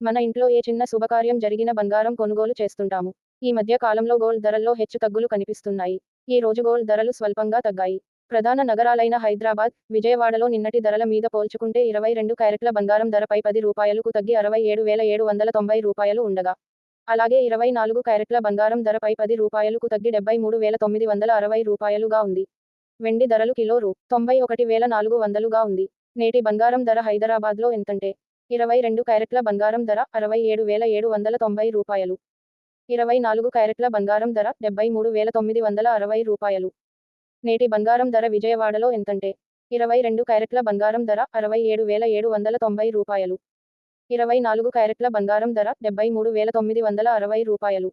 మన ఇంట్లో ఏ చిన్న శుభకార్యం జరిగిన బంగారం కొనుగోలు చేస్తుంటాము. ఈ మధ్య కాలంలో గోల్డ్ ధరల్లో హెచ్చు తగ్గులు కనిపిస్తున్నాయి. ఈ రోజు గోల్డ్ ధరలు స్వల్పంగా తగ్గాయి. ప్రధాన నగరాలైన హైదరాబాద్ విజయవాడలో నిన్నటి ధరల మీద పోల్చుకుంటే ఇరవై రెండు క్యారెట్ల బంగారం ధరపై పది రూపాయలకు తగ్గి అరవై ఏడు వేల ఏడు వందల తొంభై రూపాయలు ఉండగా అలాగే ఇరవై నాలుగు క్యారెట్ల బంగారం ధరపై పది రూపాయలకు తగ్గి డెబ్బై మూడు వేల తొమ్మిది వందల అరవై రూపాయలుగా ఉంది. వెండి ధరలు కిలో రూ. తొంభై ఒకటి వేల నాలుగు వందలుగా ఉంది. నేటి బంగారం ధర హైదరాబాద్లో ఎంతంటే ఇరవై రెండు క్యారెట్ల బంగారం ధర అరవై ఏడు వేల ఏడు వందల తొంభై రూపాయలు. ఇరవై నాలుగు క్యారెట్ల బంగారం ధర డెబ్బై మూడు వేల తొమ్మిది వందల అరవై రూపాయలు. నేటి బంగారం ధర విజయవాడలో ఎంతంటే ఇరవై రెండు క్యారెట్ల బంగారం ధర అరవై ఏడు వేల ఏడు వందల తొంభై రూపాయలు. ఇరవై నాలుగు క్యారెట్ల బంగారం ధర డెబ్బై మూడు వేల తొమ్మిది వందల అరవై రూపాయలు.